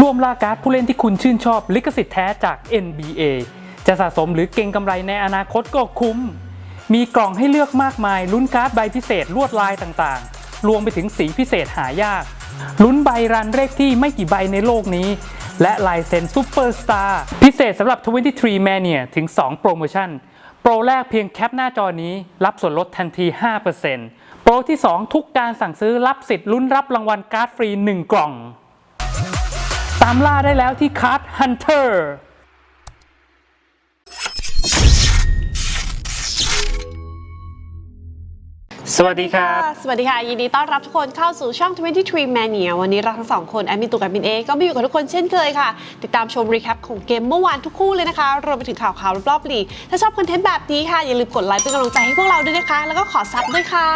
ร่วมล่าการ์ดผู้เล่นที่คุณชื่นชอบลิขสิทธิ์แท้จาก NBA จะสะสมหรือเก่งกำไรในอนาคตก็คุ้ม มีกล่องให้เลือกมากมาย ลุ้นการ์ดใบพิเศษลวดลายต่างๆ รวมไปถึงสีพิเศษหายาก ลุ้นใบรันเลขที่ไม่กี่ใบในโลกนี้ และลายเซ็นซูเปอร์สตาร์พิเศษสำหรับ 23 Mania ถึง 2 โปรโมชั่น โปรแรกเพียงแคปหน้าจอนี้ รับส่วนลดทันที 5%โปรที่ 2 ทุกการสั่งซื้อรับสิทธิ์ลุ้นรับรางวัลการ์ดฟรี 1 กล่อง ตามล่าได้แล้วที่คาร์ดฮันเตอร์ สวัสดีครับ สวัสดีค่ะ ยินดีต้อนรับทุกคนเข้าสู่ช่อง 23 Mania วันนี้เราทั้งสองคนแอดมินตุกกับมินเอ ก็มาอยู่กับทุกคนเช่นเคยค่ะ ติดตามชมรีแคปของเกมเมื่อวานทุกคู่เลยนะคะ รวมไปถึงข่าวข่าวรอบๆลีกถ้าชอบคอนเทนต์แบบนี้ค่ะ อย่าลืมกดไลค์เป็นกำลังใจให้พวกเราด้วยนะคะ แล้วก็ขอซับด้วยค่ะ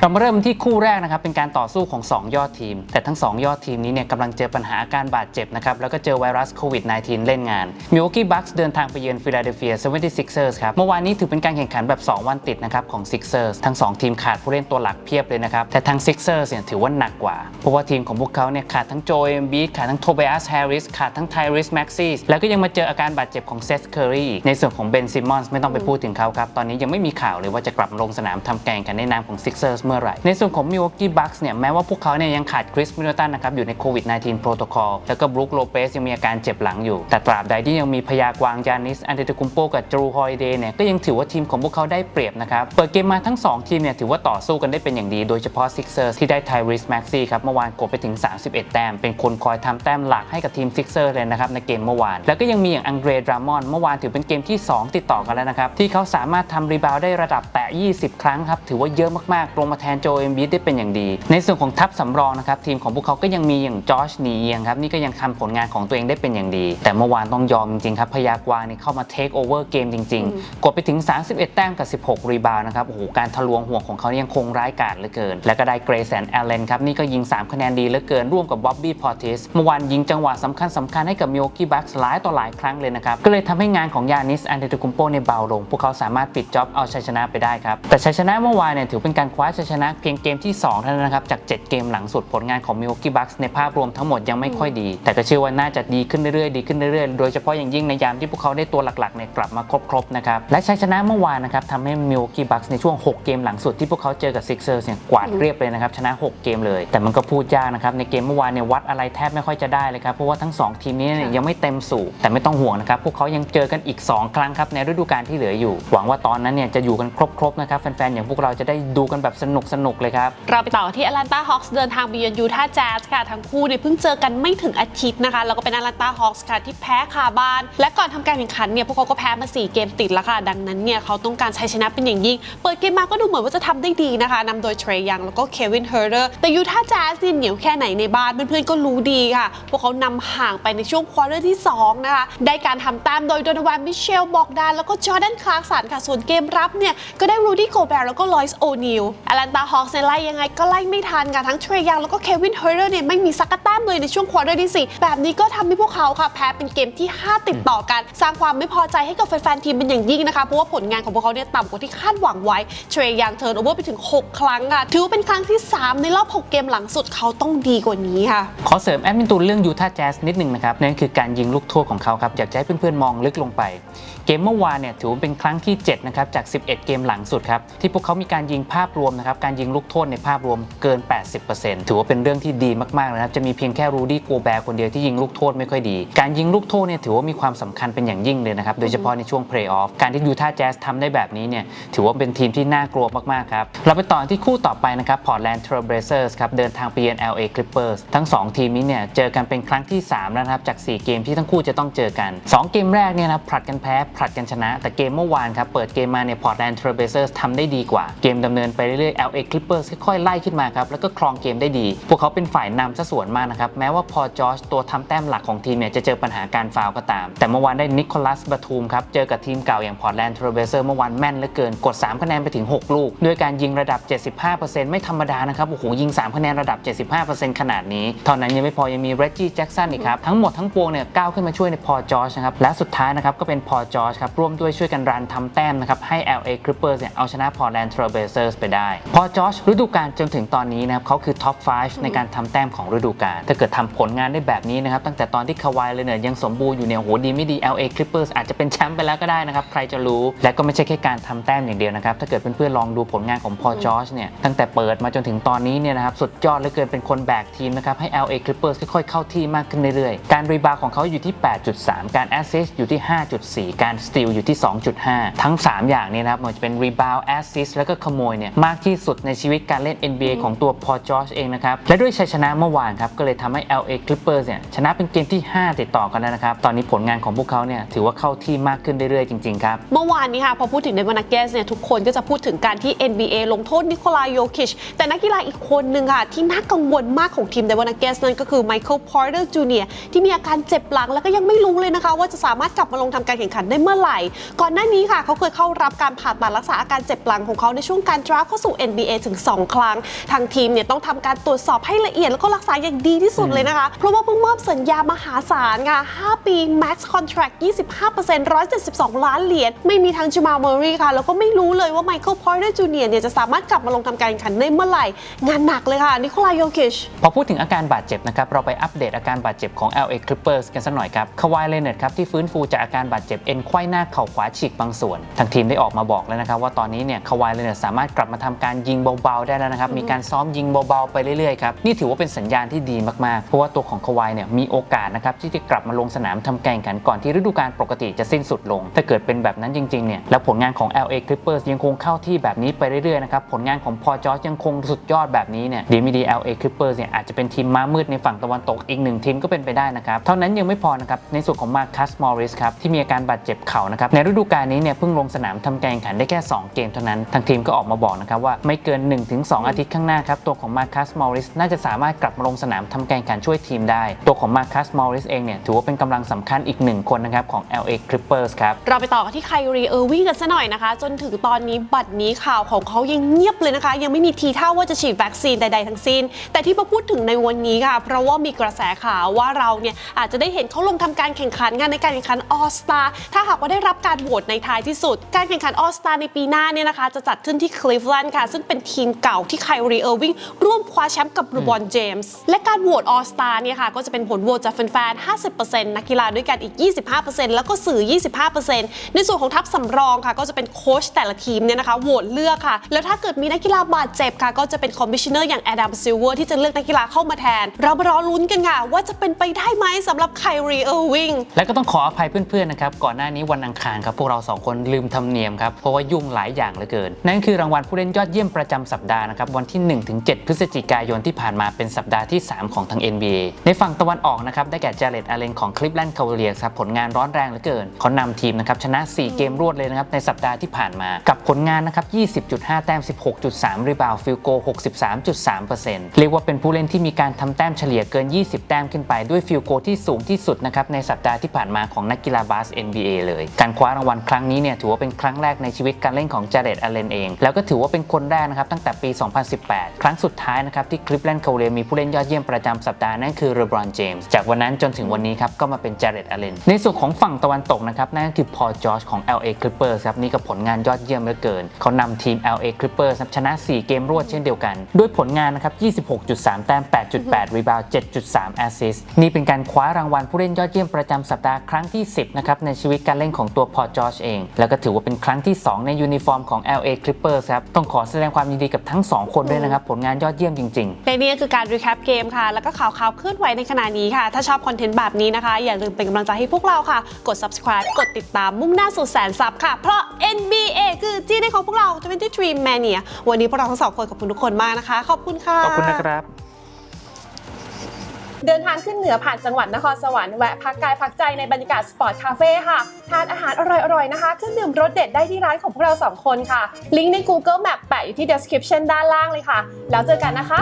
เรามาเริ่มที่คู่แรกนะครับ เป็นการต่อสู้ของ 2 ยอดทีม แต่ทั้ง 2 ยอดทีมนี้เนี่ยกำลังเจอปัญหาอาการบาดเจ็บนะครับแล้วก็เจอไวรัสโควิด -19 เล่นงานมิ w a กี้บัคส์เดินทางไปเยือนฟิลาเดลเฟีย 76ers ครับเมื่อวานนี้ถือเป็นการแข่งขันแบบ 2 วันติดนะครับของ Sixers ทั้ง 2 ทีมขาดผู้เล่นตัวหลักเพียบเลยนะครับ แต่ทาง Sixers เนี่ยถือว่าหนักกว่า เพราะว่าทีมของพวกเขาเนี่ยขาดทั้งโจเอมบีขาดทั้งโทเบ a สแฮร์ริสขาดทั้งไทริสแม็กซี่แล้วก็ยังมาเจออาการบาดเจ็บของเซสเคอรีในส่วนของเบนซิมอนส์ไม่ต้องไปพูดถึงเขาครับ ตอนนี้ยังไม่มีข่าวเลยว่าจะกลับลงสนามทำแกงกันในนามของ Sixers เมื่อไหร่ ในส่วนของ Milwaukee Bucks เนี่ยแม้ว่าพวกเขาเนี่ยยังขาดคริสมิลตันนะครับอยู่ในโควิด -19 โปรโตคอลแล้วก็บรูคโลเปสยังมีอาการเจ็บหลังอยู่ แต่ตราบใดที่ยังมีพยากวางยานิสอันเดตคุมโปกับจูฮอลิเดย์เนี่ยก็ยังถือว่าทีมของพวกเขาได้เปรียบนะครับเปิดเกมมาทั้ง 2 ทีมเนี่ยถือว่าต่อสู้กันได้เป็นอย่างดี โดยเฉพาะ Sixers ที่ได้ไทริสแม็กซี่ครับเมื่อวานกดไปถึง 31 แต้ม เป็นคนคอยทำแต้มหลักให้กับทีม Sixers เลยนะครับในเกมเมื่อวาน แล้วก็ยังมีอย่างอังเดรดรามอน เมื่อวานถือเป็นเกมที่ 2 ติดต่อกันแล้วนะครับ ที่เขาสามารถทำรีบาวด์ได้ระดับแตะ 20 ครั้งครับ ถือว่าเยอะมากๆลงมาแทนโจเอมบีได้เป็นอย่างดี ในส่วนของทัพสำรองนะครับทีมของพวกเขาก็ยังมีอย่างจอชนีเอียงครับนี่ก็ยังทำผลงานของตัวเองได้เป็นอย่างดี แต่เมื่อวานต้องยอมจริงๆครับพยากวางนี่เข้ามาเทคโอเวอร์เกมจริง ๆ กดไปถึง 31 แต้มกับ 16 รีบาวด์นะครับโอ้โหการทะลวงห่วงของเขานี่ยังคงร้ายกาจเหลือเกิน แล้วก็ได้เกรซแอนแอลเลนครับนี่ก็ยิง 3 คะแนนดีเหลือเกิน ร่วมกับบ๊อบบี้พอร์ติสเมื่อวานยิงจังหวะสำคัญสำคัญให้กับมิโอกี้บัคส์หลายต่อหลายครั้งเลยนะครับก็เลยทำให้งานของยานิสอันเดตุคุมโปในเบาลง พวกเขาสามารถปิดจ็อบเอาชัยชนะไปได้ครับแต่ชัยชนะเมื่อวานเนี่ยถือเป็นการคว้าชัยชนะเพียงเกมที่สองเท่านั้นนะครับจาก 7 เกมหลังสุดผลงานของมิโอกี้บัคส์ในภาพรวมทั้งหมดยังไม่ค่อยดี แต่ก็เชื่อว่าน่าจะดีขึ้นเรื่อยๆดีขึ้นเรื่อยๆโดยเฉพาะอย่างยิ่งในยามที่พวกเขาได้ตัวหลักๆเนี่ยกลับมาครบๆนะครับและชัยชนะเมื่อวานนะครับทำให้มิโอกี้บัคส์ในช่วง 6 เกมหลังสุดที่พวกเขาเจอกับซิกเซอร์เนี่ยกวาดเรียบเลยนะครับชนะ 6 เกมเลย แต่มันก็พูดยากนะครับในเกมเมื่อวานเนี่ยวัดอะไรแทบไม่ค่อยจะได้เลยครับเพราะว่าทั้ง 2 ทีมนี้เนี่ยยังไม่เต็มสูบแต่ไม่ต้องห่วงนะครับพวกเขายังเจอกันอีก 2 ครั้งครับในฤดูกาลที่เหลืออยู่ หวังว่าตอนนั้นเนี่ยจะอยู่กันครบๆนะครับแฟนๆอย่างพวกเราจะได้ดูกันแบบสนุกๆเลยครับเราไปต่อที่แอตแลนตาฮอ k ส์เดินทางไปเยือนยูทาห์แจ๊สค่ะทั้งคู่เนี่ยเพิ่งเจอกันไม่ถึงอาทิตย์นะคะแล้วก็เป็นแอตแลนตาฮอ k ส์ค่ะที่แพ้คาบ้าน และก่อนทำการแข่งขันเนี่ยพวกเขาก็แพ้มา 4 เกมติดแล้วค่ะดังนั้นเนี่ยเขาต้องการชัยชนะเป็นอย่างยิ่ง เปิดเกมมาก็ดูเหมือนว่าจะทำได้ดีนะคะนำโดยเทรยังแล้วก็เควินเฮอร์เรอร์แต่ยูทาห์แจ๊สเนี่ยเหนียวแค่ไหนในบ้าน เพื่อนๆก็รู้ดีค่ะ พวกเขานำห่างไปในช่วงควอเตอร์ที่สองนะคะ ได้การทำตามโดยโดนวานมิเชลบอกดานแล้วก็จอร์แดนคลาร์กสันค่ะ ส่วนเกมรับเนี่ย ก็ได้รูดี้โกแบร์แล้วก็ลอยส์โอนิลแอตแลนตาฮอส์เนี่ยไล่ยังไงก็ไล่ไม่ทันค่ะทั้งเทรยังแล้วก็เควินเฮอร์เรอร์เนี่ยไม่มีสักะแต้มเลยในช่วงควอเตอร์ที่สิแบบนี้ก็ทำให้พวกเขาค่ะแพ้เป็นเกมที่ 5 ติดต่อกัน สร้างความไม่พอใจให้กับแฟนๆทีมเป็นอย่างยิ่งนะคะเพราะว่าผลงานของพวกเขาเนี่ยต่ำกว่าที่คาดหวังไว้เทรยังเทิร์นโอเวอร์ถึง 6 ครั้งค่ะ ถือว่าเป็นครั้งที่ 3 ในรอบ 6 เกมหลังสุดเขาต้องดีกว่านี้ค่ะ ขอเสริมแอดมินตูนเรื่องยูทาห์แจ๊สนิดหนึ่งนะครับนั่นคือการยิงลูกโทษของเขาครับ อยากจะให้เพื่อนๆมองลึกลงไป เกมเมื่อวานเนี่ยถือว่าเป็นครั้งที่ 7 นะครับ จาก 11 เกมหลังสุดครับ ที่พวกเขามีการยิงภาพรวมนะครับการยิงลูกโทษในภาพรวมเกิน 80%ถือว่าเป็นเรื่องที่ดีมากๆนะครับจะมีเพียงแค่รูดี้โกแบร์คนเดียวที่ยิงลูกโทษไม่ค่อยดี การยิงลูกโทษเนี่ยถือว่ามีความสำคัญเป็นอย่างยิ่งเลยนะครับโดยเฉพาะในช่วงเพลย์ออฟการที่ยูทาห์แจ๊สทำได้แบบนี้เนี่ยถือว่าเป็นทีมที่น่ากลัวมากๆครับเราไปต่อที่คู่ต่อไปนะครับ Portland Trail Blazers ครับ เดินทางไปเยือน LA Clippers ทั้ง 2 ทีมนี้เนี่ย เจอกันเป็นครั้งที่ 3 แล้วนะครับ จาก 4 เกมที่ทั้งคู่จะต้องเจอกัน 2 เกมแรกเนี่ยนะผลัดกันแพ้ผลัดกันชนะ แต่เกมเมื่อวานครับ เปิดเกมมาเนี่ย Portland Trail Blazers ทำได้ดีกว่า เกมดำเนินไปเรื่อยๆ LA Clippers ค่อยๆ ไล่ขึ้นมาครับ แล้วก็ครองเกมได้ดี พวกเขาเป็นฝ่ายนำซะส่วนมากนะครับแม้ว่าพอจอชตัวทำแต้มหลักของทีมเนี่ยจะเจอปัญหาการฟาวก็ตาม แต่เมื่อวานได้นิโคลัสบาทูมครับเจอกับทีมเก่าอย่าง Portland Trail Blazers เมื่อวานแม่นเหลือเกินกด 3 คะแนนไปถึง 6 ลูก ด้วยการยยิงระดับ 75%ไม่ธรรมดานะครับ โอ้โห ยิง 3 คะแนนระดับ 75%ขนาดนี้ เท่านั้นยังไม่พอยังมีเรจจี้แจ็กสันอีกครับ ทั้งหมดทั้งปวงเนี่ยก้าวขึ้นมาช่วยในพอจอชนะครับ และสุดท้ายนะครับ ก็เป็นพอจอชครับ ร่วมด้วยช่วยกันรันทำแต้มนะครับ ให้ LA Clippers เนี่ยเอาชนะพอร์แลนด์ Trail Blazers ไปได้ พอจอชฤดูกาลจนถึงตอนนี้นะครับเขาคือท็อป 5 ในการทำแต้มของฤดูกาลถ้าเกิดทำผลงานได้แบบนี้นะครับตั้งแต่ตอนที่คาวายเลยเนี่ยยังสมบูรณ์อยู่เนี่ยโอ้โหดีไม่ดี LA Clippers อาจจะเป็นแชมป์ไปแล้วก็ได้นะครับใครจะรู้และก็ไม่ใช่แค่การทำแต้มอย่างเดียวนะครับถ้าเกิดเพื่อนๆลองดูผลงานของพอจอชเนี่ยตั้งแต่เปิดมาจนถึงตอนนี้เนี่ยนะครับสุดยอดเหลือเกินเป็นคนแบกทีมนะครับให้ LA Clippers ค่อยๆเข้าที่มากขึ้นเรื่อยๆ การรีบาวของเขาอยู่ที่ 8.3 การแอสซิสต์อยู่ที่ 5.4 การสตีลอยู่ที่ 2.5 ทั้ง 3 อย่างเนี่ยนะครับไมันจะเป็นรีบาวแอสซิสต์แล้วก็ขโมยเนี่ยมากที่สุดในชีวิตการเล่น NBA ของตัวพอจอชเองนะครับและด้วยชัยชนะเมื่อวานครับก็เลยทำให้ LA Clippers เนี่ยชนะเป็นเกมที่ 5 ติดต่อกันแล้วนะครับตอนนี้ผลงานของพวกเขาเนี่ยถือว่าเข้าที่มากขึ้นเรื่อยๆจริงๆครับเมื่อวานนี้ค่ะพอพูดถึงเดนวานักเกสเนี่ยทุกคนก็จะพูดถึงการที่ NBA ลงโทษนิโคลายโยคิช แต่นักกีฬาอีกคนหนึ่งค่ะ ที่น่ากังวลมากของทีมเดวานักเกสนั่นก็คือไมเคิลพอร์เตอร์จูเนียที่มีอาการเจ็บหลัง แล้วก็ยังไม่รู้เลยนะคะ ว่าจะสามารถกลับมาลงทำการแข่งขันได้เมื่อไหร่ ก่อนหน้านี้ค่ะ เขาเคยเข้ารับการผ่าตัดรักษาอาการเจ็บหลังของเขาในช่วงการดราฟเข้าสู่ NBA ถึง 2 ครั้ง ทางทีมเนี่ยต้องทำการตรวจสอบให้ละเอียดแล้วก็รักษาอย่างดีที่สุดเลยนะคะ เพราะว่าเพิ่งมอบสัญญามหาศาลค่ะ 5 ปี max contract 25% 172 ล้านเหรียญ ไม่มีทางจ m มา m ม r รีค่ะ แล้วก็ไม่รู้เลยว่าไมเคิลพอร์เตอร์จูเนียเนี่ยจะสามารถกลับมาลงทำการแข่งขันได้เมื่อไหร่ งานหนักเลยค่ะนิโคลายโยคิชพอพูดถึงอาการบาดเจ็บนะครับเราไปอัปเดตอาการบาดเจ็บของ LA Clippers กันสักหน่อยครับคาวายเลเนตครับที่ฟื้นฟูจากอาการบาดเจ็บเอ็นไขว้หน้าเข่าขวาฉีกบางส่วน ทางทีมได้ออกมาบอกแล้วนะครับว่าตอนนี้เนี่ยคาวายเลเนตสามารถกลับมาทำการยิงเบาๆได้แล้วนะครับมีการซ้อมยิงเบาๆไปเรื่อยๆครับนี่ถือว่าเป็นสัญญาณที่ดีมากๆเพราะว่าตัวของคาวายเนี่ยมีโอกาสนะครับที่จะกลับมาลงสนามทำการแข่งขันก่อนที่ฤดูกาลปกติจะสิ้นสุดลง ถ้าเกิดเป็นแบบนั้นจริงๆเนี่ยแล้วผลงานของ LA Clippers ยังคงเข้าที่แบบนี้ไปเรื่อยๆนะครับผลงานของพอจอร์จยังคงสุดยอดแบบนี้เนี่ยดีม่ดี LA Clippers เนี่ยอาจจะเป็นทีมม้ามืดในฝั่งตะวันตกอีกหนึ่งทีมก็เป็นไปได้นะครับ เท่านั้นยังไม่พอนะครับ ในส่วนของมาร์คัสมอริสครับ ที่มีอาการบาดเจ็บเข่านะครับ ในฤดูกาลนี้เนี่ยเพิ่งลงสนามทำการแข่งขันได้แค่ 2 เกมเท่านั้น ทางทีมก็ออกมาบอกนะครับว่าไม่เกิน 1-2 อาทิตย์ข้างหน้าครับ ตัวของมาร์คัสมอริสน่าจะสามารถกลับมาลงสนามทำการแข่งขันช่วยทีมได้ ตัวของมาร์คัสมอริสเองเนี่ยถือว่าเป็นกำลังสำคัญอีกหนึ่งคนนะครับของ LA Clippers ครับเราไปต่อกันที่ไครีเออร์วิงกันซะหน่อยนะคะ จนถึงตอนนี้บัตรนี้ข่าวของเขายังเงียบเลยนะคะ ยังไม่มีทีท่าว่าจะฉีดวัคซีนใดๆทั้งสิ้น แต่ที่มาพูดถึงในวันนี้ค่ะ เพราะว่ามีกระแสข่าวว่าเราเนี่ยอาจจะได้เห็นเขาลงทำการแข่งขันงานในการแข่งขันออสตาถ้าหากว่าได้รับการโหวตในท้ายที่สุด การแข่งขันออสตาในปีหน้าเนี่ยนะคะ จะจัดขึ้นที่คลีฟแลนด์ค่ะ ซึ่งเป็นทีมเก่าที่ไคลรีเออร์วิงร่วมคว้าแชมป์กับรูบอนเจมส์และการโหวตออสตาเนี่ยค่ะก็จะเป็นผลโหวตจากแฟนๆ50%นักกีฬาด้วยกันอีก 25%แล้วก็สื่อ 25%ในส่วนของทัพสำรองค่ะ ก็จะเป็นโค้ชแต่ละทีมเนี่ยนะคะโหวตเลือกค่ะแล้วถ้าเกิดมีนักกีฬาบาดเจ็บค่ะ ก็จะเป็นคอมมิชชเนอร์อย่างแอดัมซิลเวอร์ที่จะเลือกนักกีฬาเข้ามาแทน เรามารอลุ้นกันค่ะ ว่าจะเป็นไปได้ไหมสำหรับไครีเออร์วิงและก็ต้องขออภัยเพื่อนๆนะครับก่อนหน้านี้วันอังคารครับพวกเราสองคนลืมทำเนียมครับเพราะว่ายุ่งหลายอย่างเหลือเกิน นั่นคือรางวัลผู้เล่นยอดเยี่ยมประจำสัปดาห์นะครับวันที่ 1-7 พฤศจิกายนที่ผ่านมาเป็นสัปดาห์ที่ 3 ของทาง NBA ในฝั่งตะวันออกนะครับได้แก่เจเรตอาเลนของคลิฟแลนด์คาวเลียร์ครับผลงานร้อนแรงเหลือเกินเขานำทีมนะครับชนะ 4 เกมรวดเลยนะครับในสัปดาห์ที่ผ่านมากับผลงานนะครับ20.5แต้ม 16.3 รีบาวฟิลโก 63.3%เรียกว่าเป็นผู้เล่นที่มีการทำแต้มเฉลี่ยเกิน 20 แต้มขึ้นไปด้วยฟิลโกที่สูงที่สุดนะครับในสัปดาห์ที่ผ่านมาของนักกีฬาบาส NBA เลย การคว้ารางวัลครั้งนี้เนี่ยถือว่าเป็นครั้งแรกในชีวิตการเล่นของเจเรตอาเลนเอง แล้วก็ถือว่าเป็นคนแรกนะครับตั้งแต่ปี 2018 ครั้งสุดท้ายนะครับที่คลิฟแลนด์คาวเลียมีผู้เล่นยอดเยี่ยมประจำสัปดาห์นั่นคือเรบรอนเจมส์จากวันนั้นจนถึงวันนี้ครับก็มาเป็นเจเรตอเลนในส่วนของฝั่งตะวันตกนะครับนั่นคือพอจอร์จของ LA Clippers ครับนี่ก็ผลงานยอดเยี่ยมเหลือเกิน เขานำทีม LA Clippers ครับชนะ 4 เกมรวดเช่นเดียวกัน ด้วยผลงานนะครับ 26.3 แต้ม 8.8 รีบาว 7.3 แอสซิสนี่เป็นการคว้ารางวัลผู้เล่นยอดเยี่ยมประจำสัปดาห์ครั้งที่ 10 นะครับ ในชีวิตการเล่นของตัวพอจอร์จเอง แล้วก็ถือว่าเป็นครั้งที่ 2 ในยูนิฟอร์มของ LA Clippers ครับ ต้องขอแสดงความยินดีกับทั้ง 2 คนด้วยนะครับ ผลงานยอดเยี่ยมจริงๆและนี่คือการรีแคปเกมค่ะ แล้วก็ข่าวข่าวเคลื่อนไหวในขณะนี้ค่ะ ถ้าชอบคอนเทนต์แบบนี้นะคะ อย่าลืมเป็นกำลังใจให้พวกเราค่ะ กด subscribe กดติดตามมุ่งหน้าสู่แสนซับค่ะ เพราะ NBA คือจีในของพวกเรา23 Mania วันนี้พวกเราทั้งสองคนขอบคุณทุกคนมากนะคะ ขอบคุณค่ะ ขอบคุณนะครับ เดินทางขึ้นเหนือผ่านจังหวัดนครสวรรค์แวะพักกายพักใจในบรรยากาศสปอร์ตคาเฟ่ค่ะ ทานอาหารอร่อยๆนะคะเครื่องดื่มรสเด็ดได้ที่ร้านของพวกเราสองคนค่ะ ลิงก์ใน Google Map แปะอยู่ที่ description ด้านล่างเลยค่ะ แล้วเจอกันนะคะ